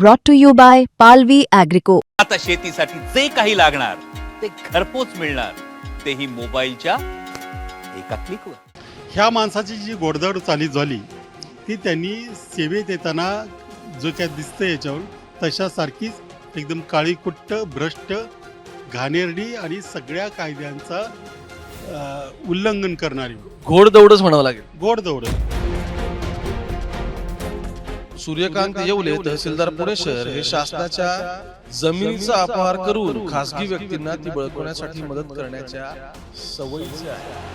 brought to you by Palvi Agrico. आता शेतीसाठी जे काही लागणार ते घरपोच मिळणार. तेही मोबाईलच्या एका क्लिकवर ह्या माणसाची जी गोडधड चाली झाली ती त्यांनी सेवेत येताना जो काय दिसतं याच्यावर तशासारखीच एकदम काळीकुट्ट भ्रष्ट घाणेरडी आणि सगळ्या कायद्यांचा अं, उल्लंघन करणारी. घोड दौडच म्हणावं लागेल. गोडदौड सूर्यकांत येवले तहसीलदार पुणे शहर हे शासनाच्या जमिनीचा अपहार करून खासगी व्यक्तींना ती बळकवण्यासाठी मदत करण्याच्या सवयीचे आहे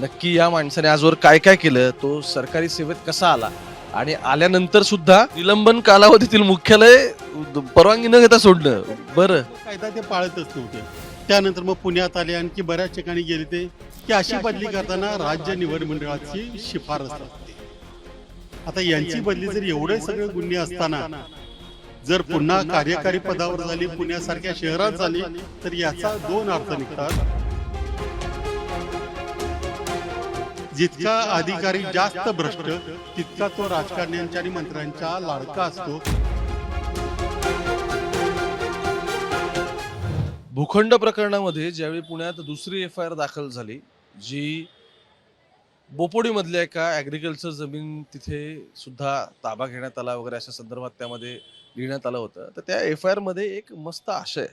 नक्की या माणसाने आजवर काय काय केलं? तो सरकारी सेवेत कसा आला? आणि आल्यानंतर सुद्धा निलंबन कालावधीतील मुख्यालय परवानगी न घेता सोडलं. बरं. कायदा ते पाळतच नव्हते. त्यानंतर मग पुण्यात आले आणखी बऱ्याच ठिकाणी गेले ते. की अशी बदली करताना राज्य निवड मंडळाची शिफारस असते. आता यांची बदली जर एवढे सगळे गुन्हे असताना जर पुन्हा कार्यकारी पदावर झाली पुण्यासारख्या शहरात झाली तर याचा दोन अर्थ निघतात. जितका अधिकारी जास्त भ्रष्ट तितका तो राजकारण्यांच्या आणि मंत्र्यांच्या लाडका असतो. भूखंड प्रकरणामध्ये ज्यावेळी पुण्यात दुसरी एफ आय आर दाखल झाली जी बोपोडीमधल्या एका ॲग्रिकल्चर जमीन तिथे सुद्धा ताबा घेण्यात आला वगैरे अशा संदर्भात त्यामध्ये लिहिण्यात आलं होतं. तर त्या एफ आय आरमध्ये एक मस्त आशय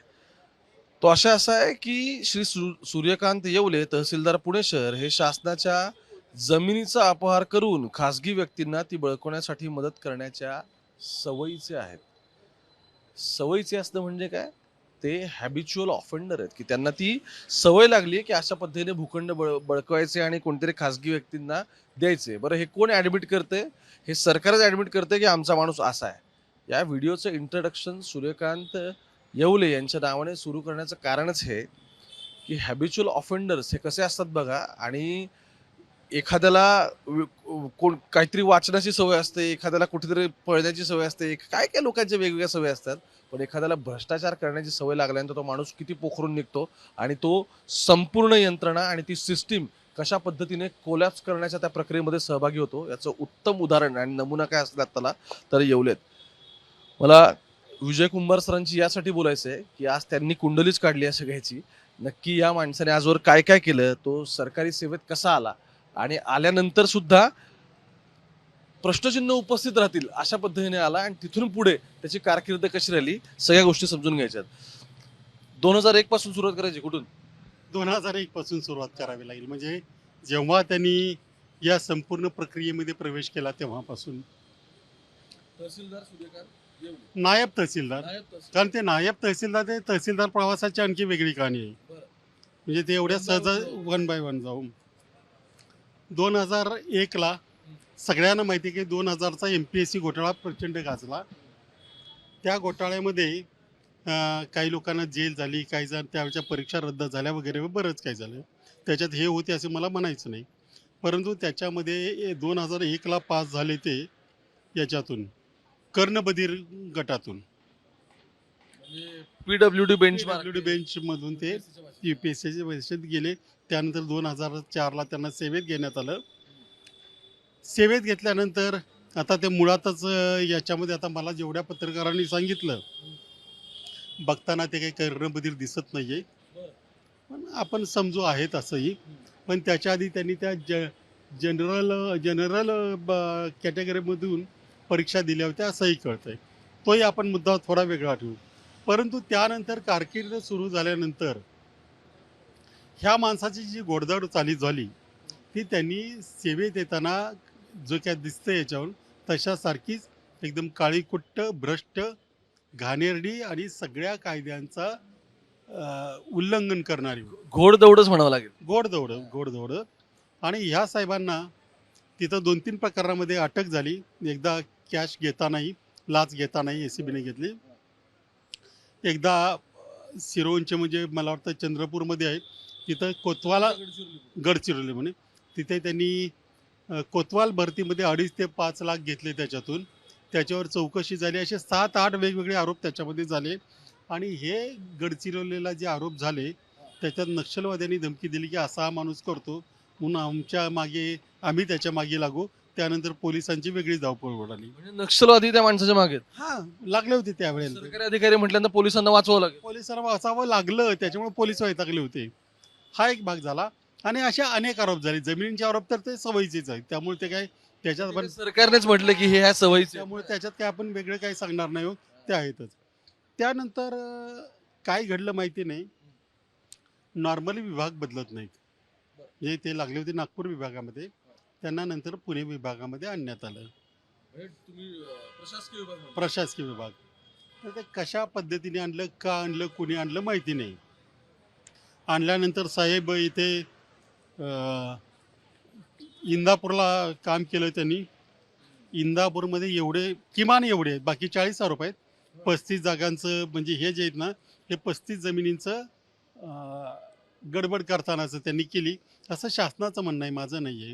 तो आशय असा आहे की श्री सूर्यकांत येवले तहसीलदार पुणे शहर हे शासनाच्या जमिनीचा अपहार करून खासगी व्यक्तींना ती बळकवण्यासाठी मदत करण्याच्या सवयीचे आहेत. सवयीचे असणं म्हणजे काय? ते हॅबिच्युअल ऑफेंडर आहेत. की त्यांना ती सवय लागली की अशा पद्धतीने भूखंड बळ बळकवायचे आणि कोणतरी खासगी व्यक्तींना द्यायचे. बरं हे कोण ॲडमिट करते हे सरकारच ॲडमिट करते की आमचा माणूस असा आहे? या व्हिडिओचं इंट्रोडक्शन सूर्यकांत येवले यांच्या नावाने सुरू करण्याचं कारणच हे की हॅबिच्युअल ऑफेंडर्स हे कसे असतात बघा आणि एखाद्याला कोण काहीतरी वाचनाची सवय असते एखाद्याला कुठेतरी पळण्याची सवय असते काय काय लोकांच्या वेगवेगळ्या सवय असतात? पण एखाद्याला भ्रष्टाचार करण्याची सवय लागल्यानंतर तो माणूस किती पोखरून निघतो आणि तो संपूर्ण यंत्रणा आणि ती सिस्टीम कशा पद्धतीने कोलॅप्स करण्याच्या त्या प्रक्रियेमध्ये सहभागी होतो याचं उत्तम उदाहरण आणि नमुना काय असला त्याला तर येवलेत. मला विजय कुंभार सरांची यासाठी बोलायचं आहे की आज त्यांनी कुंडलीच काढली आहे सगळ्याची. नक्की या माणसाने आजवर काय काय केलं तो सरकारी सेवेत कसा आला आणि आल्यानंतर सुद्धा प्रश्नचिन्ह उपस्थित राहतील अशा पद्धतीने आला आणि तिथून पुढे त्याची कारकीर्द कशी राहिली सगळ्या गोष्टी समजून घ्यायच्यात दोन हजार एक पासून सुरुवात करायची कुठून दोन हजार एक पासून सुरुवात करावी लागेल म्हणजे जेव्हा त्यांनी या संपूर्ण प्रक्रियेमध्ये प्रवेश केला तेव्हापासून तहसीलदार सूर्यकांत येवले. नायब तहसीलदार नायब. कारण ते नायब तहसीलदार ते तहसीलदार प्रवासाची आणखी वेगळी कहाणी आहे बरं. म्हणजे ते एवढ्या One by सहज one. वन बाय वन जाऊन दोन हजार एकला सगळ्यांना माहिती आहे की दोन हजारचा एम पी एस सी घोटाळा प्रचंड गाजला. त्या घोटाळ्यामध्ये काही लोकांना जेल झाली काही जण त्याच्या परीक्षा रद्द झाल्या वगैरे बरंच काही झालं. त्याच्यात हे होते असं मला म्हणायचं नाही. परंतु त्याच्यामध्ये दोन हजार एकला पास झाले ते याच्यातून कर्णबधीर गटातून. म्हणजे पीडब्ल्यूडी बेंचमार्क बेंच मधून ते यू पी एस सीच्या परीक्षेत गेले. त्यानंतर दोन हजार चारला त्यांना सेवेत घेण्यात आलं. सेवेत घेतल्यानंतर आता ते मुळातच याच्यामध्ये आता मला जेवढ्या पत्रकारांनी सांगितलं बघताना ते काही कर्णबधीर दिसत नाही आहे पण आपण समजू आहेत असंही. पण त्याच्या आधी त्यांनी त्या ज जनरल जनरल कॅटेगरीमधून परीक्षा दिल्या होत्या असंही कळतं आहे तोही आपण मुद्दा थोडा वेगळा ठेवू. परंतु त्यानंतर कारकीर्द सुरू झाल्यानंतर ह्या माणसाची जी घोडदाड चाली झाली ती त्यांनी सेवेत येताना जो काय दिसतं याच्यावर तशासारखीच एकदम काळीकुट्ट भ्रष्ट घाणेरडी आणि सगळ्या कायद्यांचा अं, उल्लंघन करणारी घोड दौडच म्हणावं लागेल. गोडदौड गोडदौड आणि ह्या साहेबांना तिथं दोन तीन प्रकारामध्ये अटक झाली. एकदा कॅश घेतानाही लाच घेतानाही ए सी बीने घेतली. एकदा सिरोंचे म्हणजे मला वाटतं चंद्रपूरमध्ये आहे. तिथं कोतवाला गडचिरोली म्हणे तिथे त्यांनी कोतवाल भरतीमध्ये अडीच ते पाच लाख घेतले त्याच्यातून. त्याच्यावर चौकशी झाली. असे सात आठ वेगवेगळे आरोप त्याच्यामध्ये झाले. आणि हे गडचिरोलीला जे आरोप झाले त्याच्यात नक्षलवाद्यांनी धमकी दिली की असा हा माणूस करतो. म्हणून आमच्या मागे आम्ही त्याच्यामागे लागू. त्यानंतर पोलिसांची वेगळी धावपळ उडाली म्हणजे नक्षलवादी त्या माणसाच्या मागे. हा लागले होते त्यावेळेला सरकारी अधिकारी म्हटल्यानंतर पोलिसांना वाचवावं लागेल. पोलिसांना वाचावं लागलं. त्याच्यामुळे पोलीस वैतागले होते. हा एक भाग झाला. आणि असे अनेक आरोप झाले. जमिनींचे आरोप तर ते सवयीचेच आहेत. त्यामुळे ते काय त्याच्यात पण सरकारनेच म्हटलं की हे ह्या सवयीचे त्यामुळे त्याच्यात काय आपण वेगळं काही सांगणार नाही आहोत ते आहेतच. त्यानंतर अं, काय घडलं माहिती नाही. नॉर्मली विभाग बदलत नाहीत. म्हणजे ते लागले होते नागपूर विभागामध्ये त्यांना नंतर पुणे विभागामध्ये आणण्यात आलं. प्रशासकीय विभाग. तर ते कशा पद्धतीने आणलं का आणलं कुणी आणलं माहिती नाही. आणल्यानंतर साहेब इथे इंदापूरला काम केलं त्यांनी. इंदापूरमध्ये एवढे किमान एवढे आहेत बाकी चाळीस आरोप आहेत. पस्तीस जागांचं म्हणजे हे जे आहेत ना हे पस्तीस जमिनींचं गडबड करतानाचं त्यांनी केली. असं शासनाचं म्हणणं आहे माझं नाही आहे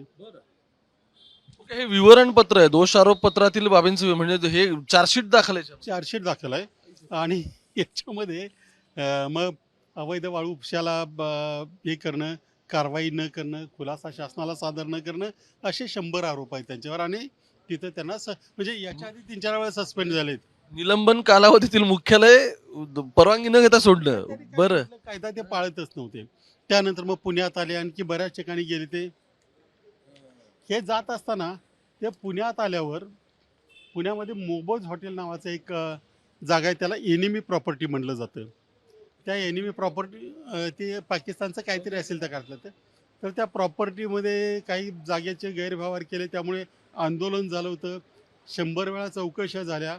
ओके, हे विवरण पत्र आहे दोष आरोप पत्रातील बाबींचं म्हणजे हे चार्जशीट दाखल आहे. चार्जशीट दाखल आहे. आणि याच्यामध्ये मग अवैध वाळू उपशाला हे करणं कारवाई न करणं खुलासा शासनाला सादर न करणं असे शंभर आरोप आहेत त्यांच्यावर आणि तिथं त्यांना स- म्हणजे याच्या आधी तीन चार वेळा सस्पेंड झालेत. निलंबन कालावधीतील मुख्यालय परवानगी न घेता सोडलं. बरं. कायदा ते पाळतच नव्हते. त्यानंतर मग पुण्यात आले आणखी बऱ्याच ठिकाणी गेले ते. हे जात असताना ते पुण्यात आल्यावर पुण्यामध्ये मोबोज हॉटेल नावाचं एक अ, जागा आहे त्याला एनिमी प्रॉपर्टी म्हणलं जातं. त्या एनिमी प्रॉपर्टी ते पाकिस्तानचं काहीतरी असेल त्या काळातलं ते. तर त्या प्रॉपर्टीमध्ये काही जागेचे गैरव्यवहार केले त्यामुळे आंदोलन झालं होतं. शंभर वेळा चौकशा झाल्या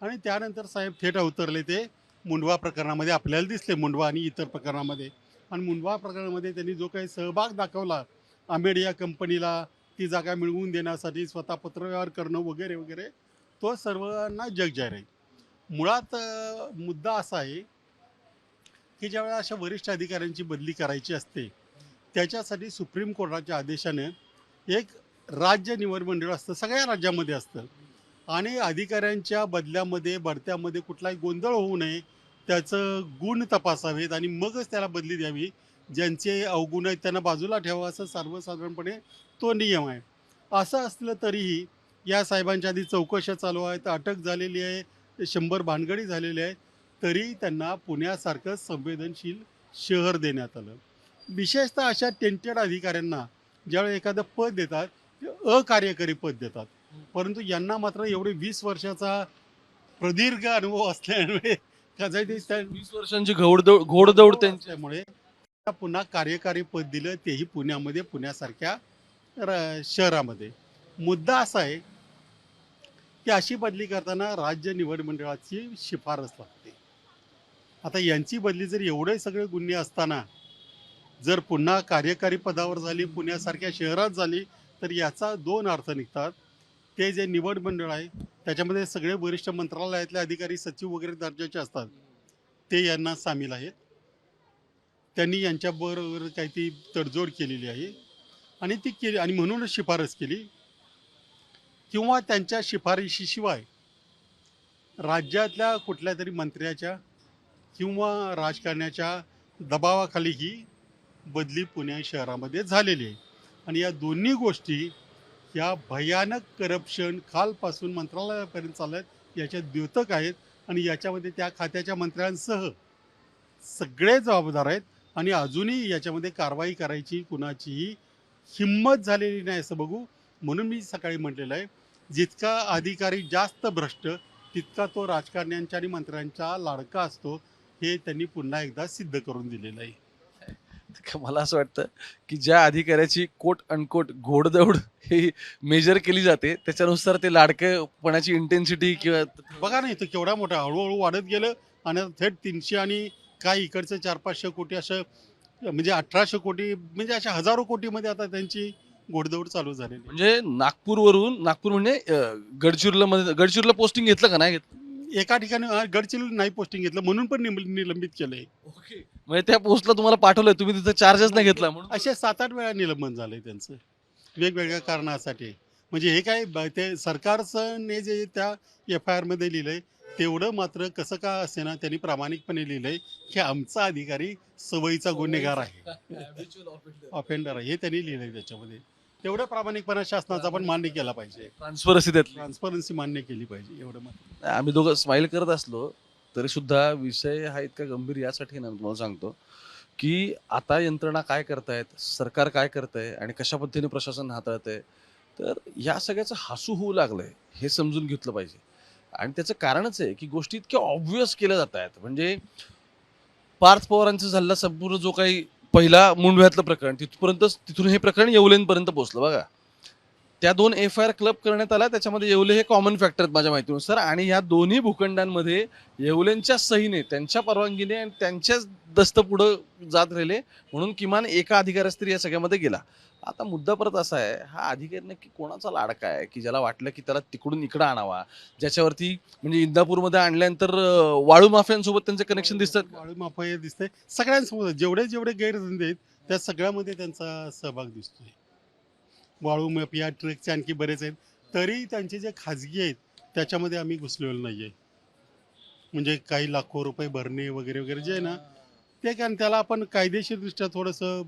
आणि त्यानंतर साहेब थेट अवतरले ते मुंडवा प्रकरणामध्ये. आपल्याला दिसले मुंडवा आणि इतर प्रकरणामध्ये. आणि मुंडवा प्रकरणामध्ये त्यांनी जो काही सहभाग दाखवला आंबेड या कंपनीला ती जागा मिळवून देण्यासाठी स्वतः पत्रव्यवहार करणं वगैरे वगैरे तो सर्वांना जगजाहीर आहे. मुळात मुद्दा असा आहे की ज्यावेळेला अशा वरिष्ठ अधिकाऱ्यांची बदली करायची असते त्याच्यासाठी सुप्रीम कोर्टाच्या आदेशाने एक राज्य निवड मंडळ असतं सगळ्या राज्यामध्ये असतं. आणि अधिकाऱ्यांच्या बदल्यामध्ये बढत्यामध्ये कुठलाही गोंधळ होऊ नये त्याचं गुण तपासावेत आणि मगच त्याला बदली द्यावी. ज्यांचे अवगुण आहेत त्यांना बाजूला ठेवा असं सर्वसाधारणपणे तो नियम आहे. असं असलं तरीही या साहेबांच्या आधी चौकशा चालू आहेत अटक झालेली आहे शंभर भानगडी झालेली आहे तरी त्यांना पुण्यासारखं संवेदनशील शहर देण्यात आलं. विशेषतः अशा टेंटेड अधिकाऱ्यांना ज्यावेळी एखादं पद देतात ते अकार्यकारी पद देतात. परंतु यांना मात्र एवढे वीस वर्षाचा प्रदीर्घ अनुभव असल्यामुळे वीस वर्षांची घोडदौड घोडदौड त्यांची. असल्यामुळे त्यांना पुन्हा कार्यकारी पद दिलं तेही पुण्यामध्ये पुण्यासारख्या शहरामध्ये. मुद्दा असा आहे की अशी बदली करताना राज्य निवड मंडळाची शिफारस लागते. आता यांची बदली जर एवढे सगळे गुन्हे असताना जर पुन्हा कार्यकारी पदावर झाली पुण्यासारख्या शहरात झाली तर याचा दोन अर्थ निघतात. ते जे निवड मंडळ आहे त्याच्यामध्ये सगळे वरिष्ठ मंत्रालयातले अधिकारी सचिव वगैरे दर्जाचे असतात. ते यांना सामील आहेत. त्यांनी यांच्याबरोबर काही ती तडजोड केलेली आहे. आणि ती केली आणि म्हणूनच शिफारस केली. किंवा त्यांच्या शिफारशीशिवाय राज्यातल्या कुठल्या तरी मंत्र्याच्या किंवा राजकारण्याच्या दबावाखाली ही बदली पुणे शहरामध्ये झालेली आहे. आणि या दोन्ही गोष्टी या भयानक करप्शन खालपासून मंत्रालयापर्यंत चालत याच्या द्योतक आहेत आणि याच्यामध्ये त्या खात्याच्या मंत्र्यांसह सगळे जबाबदार आहेत आणि अजूनही याच्यामध्ये कारवाई करायची कुणाचीही हिंमत झालेली नाही असं बघू. म्हणून मी सकाळी म्हटलेलं आहे जितका अधिकारी जास्त भ्रष्ट तितका तो राजकारण्यांच्या आणि मंत्र्यांचा लाडका असतो. हे त्यांनी पुन्हा एकदा सिद्ध करून दिलेलं आहे मला असं वाटतं की ज्या अधिकाऱ्याची कोट अनकोट घोडदौड ही मेजर केली जाते त्याच्यानुसार ते लाडकेपणाची इंटेन्सिटी किंवा बघा ना इथं केवढा मोठा हळूहळू वाढत गेलं आणि थेट तीनशे आणि काय इकडचं चार पाचशे कोटी असं म्हणजे अठराशे कोटी म्हणजे अशा हजारो कोटीमध्ये आता त्यांची घोडदौड चालू झालेली आहे. म्हणजे नागपूरवरून नागपूर म्हणजे गडचिरोला मध्ये गडचिरोला पोस्टिंग घेतलं का नाही घेतलं एका ठिकाणी गडचिरोली नाही पोस्टिंग घेतलं म्हणून पण निम- निलंबित केलंय. ओके म्हणजे त्या पोस्टला तुम्हाला पाठवलंय तुम्ही तिथं चार्जेस नाही घेतला म्हणून? असे सात आठ वेळा निलंबन झालंय त्यांचं. वेगवेगळ्या कारणासाठी. म्हणजे हे काय ब- ते सरकारचं ने जे त्या एफ आय आरमध्ये लिहिलंय तेवढं मात्र कसं का असेना त्यांनी प्रामाणिकपणे लिहिलंय की आमचा अधिकारी सवयीचा गुन्हेगार आहे. ऑफेंडर आहे. हे त्यांनी लिहिलंय त्याच्यामध्ये. तेवढं प्रामाणिकपणा शासनाचा पण मान्य केला पाहिजे. ट्रान्सपरन्सी त्यातली ट्रान्सपरन्सी मान्य केली पाहिजे एवढं मत आम्ही दोघं स्माईल करत असलो तरी सुद्धा विषय हा इतका गंभीर यासाठी ना मी तुम्हाला सांगतो की आता यंत्रणा काय करतायत सरकार काय करतंय आणि कशा पद्धतीने प्रशासन हाताळतंय तर या सगळ्याचं हसू होऊ लागलंय हे समजून घेतलं पाहिजे. आणि त्याचं कारणच आहे की गोष्टी इतक्या ऑब्व्हियस केल्या जात आहेत म्हणजे पार्थ पवारांचं झालेला संपूर्ण जो काही पहिला मुंडव्यातलं प्रकरण तिथपर्यंत तिथून हे प्रकरण येवलेनपर्यंत पोहोचलं बघा. त्या दोन एफ आय आर क्लब करण्यात आला त्याच्यामध्ये येवले हे कॉमन फॅक्टर आहेत माझ्या माहितीनुसार. आणि या दोन्ही भूखंडांमध्ये येवलेंच्या सहीने त्यांच्या परवानगीने आणि त्यांच्याच दस्त पुढं जात राहिले म्हणून किमान एका अधिकाऱ्यास तरी या सगळ्यामध्ये गेला. आता मुद्दा परत असा आहे हा अधिकारी नक्की कोणाचा लाडका आहे? की ज्याला वाटलं की त्याला तिकडून इकडं आणावा? ज्याच्यावरती म्हणजे इंदापूरमध्ये आणल्यानंतर वाळू माफियांसोबत त्यांचे कनेक्शन दिसतात वाळू माफिया दिसते सगळ्यांसोबत जेवढे जेवढे गैरधंदे आहेत त्या सगळ्यामध्ये त्यांचा सहभाग दिसतोय. वाळू माफिया ट्रकचे आणखी बरेच आहेत. तरी त्यांचे जे खाजगी आहेत त्याच्यामध्ये आम्ही घुसलेलो नाही आहे म्हणजे काही लाखो रुपये भरणे वगैरे वगैरे जे आहे ना ते कारण त्याला आपण कायदेशीरदृष्ट्या थोडंसं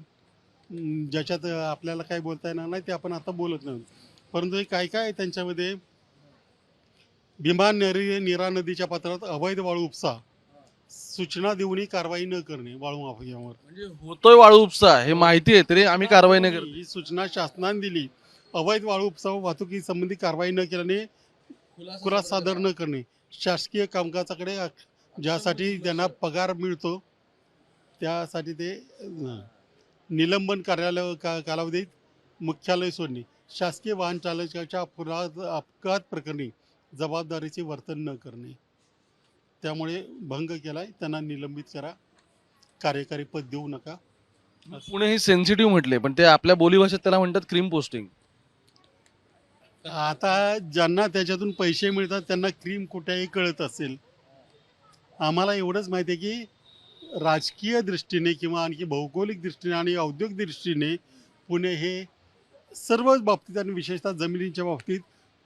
ज्याच्यात आपल्याला काय बोलता येणार नाही ते आपण आता बोलत नाही. परंतु हे काय काय आहे त्यांच्यामध्ये? भीमा नरी नीरा नदीच्या पात्रात अवैध वाळू उपसा. सूचना देऊनही कारवाई न करणे वाळू माफियावर. म्हणजे होतोय वाळू उपसा हे माहिती आहे तरी आम्ही कारवाई नाही करत. ही सूचना शासनाने दिली. अवैध वाळू उपसा व वाहतुकी संबंधी कारवाई न केल्याने खुलासा सादर न करणे. शासकीय कामकाजाकडे ज्यासाठी त्यांना पगार मिळतो त्यासाठी ते अं, निलंबन कार्यालय का कालावधीत मुख्यालय सोडणे. शासकीय वाहन चालकाच्या अपघात अपघात प्रकरणी जबाबदारीचे वर्तन न करणे. त्यामुळे भंग केलाय. त्यांना निलंबित करा. कार्यकारी पद देऊ नका. पुणे हे सेन्सिटिव्ह म्हटले पण ते आपल्या बोलीभाषेत त्याला म्हणतात क्रीम पोस्टिंग आता ज्यांना त्याच्यातून पैसे मिळतात त्यांना क्रीम कुठेही कळत असेल. आम्हाला एवढंच माहिती आहे की राजकीय दृष्टीने किंवा आणखी भौगोलिक दृष्टीने आणि औद्योगिक दृष्टीने पुणे हे सर्वच बाबतीत आणि विशेषतः जमिनीच्या बाबतीत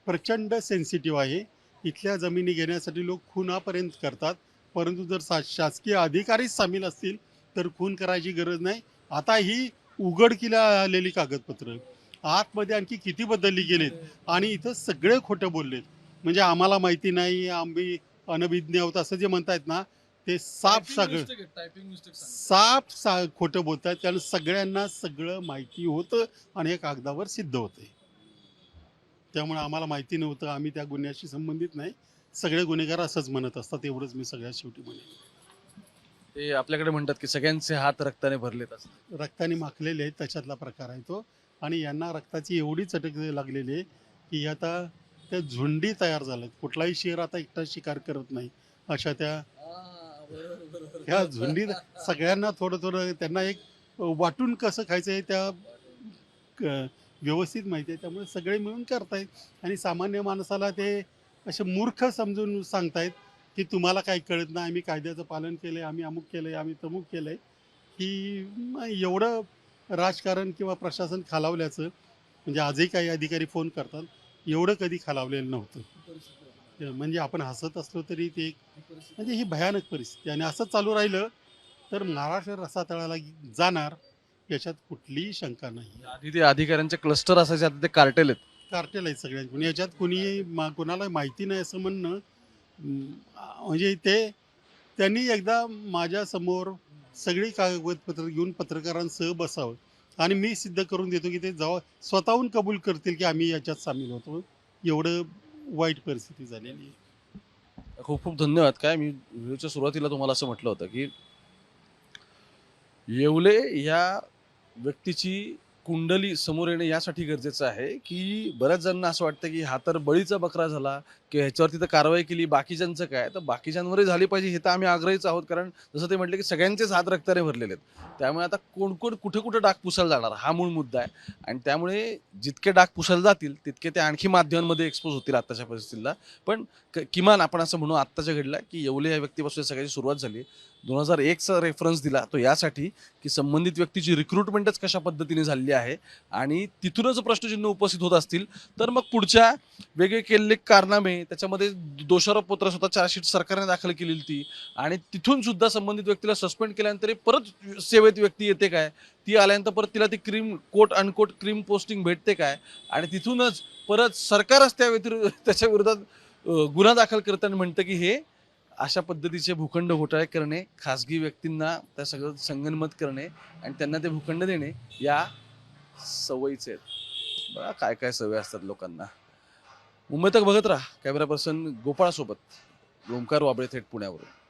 प्रचंड सेन्सिटिव्ह आहे. इथल्या जमिनी घेण्यासाठी लोक खुनापर्यंत करतात. परंतु जर सा शासकीय अधिकारीच सामील असतील तर खून करायची गरज नाही. आता ही उघडकीला आलेली कागदपत्र. आतमध्ये आणखी किती बदलली गेलेत? आणि इथं सगळे खोटं बोललेत. म्हणजे आम्हाला माहिती नाही आम्ही अनभिज्ञ आहोत असं जे म्हणतायत ना ते साफ सगळं साफ सा खोटं बोलतायत. कारण सगळ्यांना सगळं माहिती होतं आणि हे कागदावर सिद्ध होते त्यामुळे आम्हाला माहिती नव्हतं. आम्ही त्या गुन्ह्याशी संबंधित नाही. सगळे गुन्हेगार असंच म्हणत असतात. एवढंच मी सगळ्यात शेवटी म्हणेन. ते आपल्याकडे म्हणतात की सगळ्यांचे हात रक्ताने भरलेत असं. रक्ताने माखलेले आहेत. त्याच्यातला प्रकार आहे तो. आणि यांना रक्ताची एवढी चटक लागलेली आहे की आता त्या झुंडी तयार झाल्यात. कुठलाही शेर आता एकटा शिकार करत नाही. अशा त्या ह्या झुंडी सगळ्यांना थोडं थोडं त्यांना एक वाटून कसं खायचं आहे त्या क- व्यवस्थित माहिती आहे. त्यामुळे सगळे मिळून करतायत. आणि सामान्य माणसाला ते असे मूर्ख समजून सांगतायत की तुम्हाला काही कळत नाही. आम्ही कायद्याचं पालन केलं आहे आम्ही अमुक केलं आहे आम्ही तमुक केलं आहे की म, एवढं राजकारण किंवा प्रशासन खालावल्याचं म्हणजे आजही काही अधिकारी फोन करतात एवढं कधी खालावलेलं नव्हतं. म्हणजे आपण हसत असलो तरी ते एक म्हणजे ही भयानक परिस्थिती आणि असं चालू राहिलं तर महाराष्ट्र रसातळाला जाणार याच्यात कुठलीही शंका नाही. आधी ते अधिकाऱ्यांचे क्लस्टर असायचे आता ते कार्टेल आहेत. कार्टेल आहेत सगळ्यांकडून याच्यात कुणी मा कोणाला माहिती नाही असं म्हणणं अं, म्हणजे ते त्यांनी एकदा माझ्यासमोर सगळी कागदपत्र घेऊन पत्रकारांसह बसावं. आणि मी सिद्ध करून देतो की ते जेव्हा स्वतःहून कबूल करतील की आम्ही याच्यात सामील होतो. एवढं वाईट परिस्थिती झालेली आहे. खूप खूप धन्यवाद. काय मी व्हिडिओच्या सुरुवातीला तुम्हाला असं म्हटलं होतं की येवले या व्यक्तीची कुंडली समोर येणे यासाठी गरजेचं आहे की बऱ्याच जणांना असं वाटतं की हा तर बळीचा बकरा झाला की ह्याच्यावरती तर कारवाई केली बाकीच्यांचं काय? तर बाकीच्यांवरही झाली पाहिजे हे तर आम्ही आग्रहीच आहोत. कारण जसं ते म्हटलं की सगळ्यांचेच हात रक्ताने भरलेले आहेत. त्यामुळे आता कोण कोण कुठे कुठे डाग पुसायला जाणार? हा मूळ मुद्दा आहे. आणि त्यामुळे जितके डाग पुसायला जातील तितके ते आणखी माध्यमांमध्ये एक्सपोज होतील आत्ताच्या परिस्थितीला. पण क- किमान आपण असं म्हणू आत्ताच्या घडला की येवले या व्यक्तीपासून सगळ्याची सुरुवात झाली. दोन हजार एकचा रेफरन्स दिला तो यासाठी की संबंधित व्यक्तीची रिक्रुटमेंटच कशा पद्धतीने झालेली आहे आणि तिथूनच प्रश्नचिन्ह उपस्थित होत असतील तर मग पुढच्या वेगळे केलेले कारनामे त्याच्यामध्ये दोषारोप पत्र स्वतः चार्जशीट सरकारने दाखल केलेली ती आणि तिथून सुद्धा संबंधित व्यक्तीला सस्पेंड केल्यानंतर परत सेवेत व्यक्ती येते काय? ती आल्यानंतर परत तिला ती cream quote unquote cream posting भेटते काय? आणि तिथूनच परत सरकारच त्या व्यतिरिक्त त्याच्या विरोधात गुन्हा दाखल करताना म्हणतं की हे अशा पद्धतीचे भूखंड घोटाळे करणे खासगी व्यक्तींना त्या सगळं संगनमत करणे आणि त्यांना ते भूखंड देणे या सवयीचे आहेत. बघा काय काय सवय असतात लोकांना. मुंबई तक बघत राहा. कॅमेरा पर्सन गोपाळासोबत. ओंकार वाबळे थेट पुण्यावरून.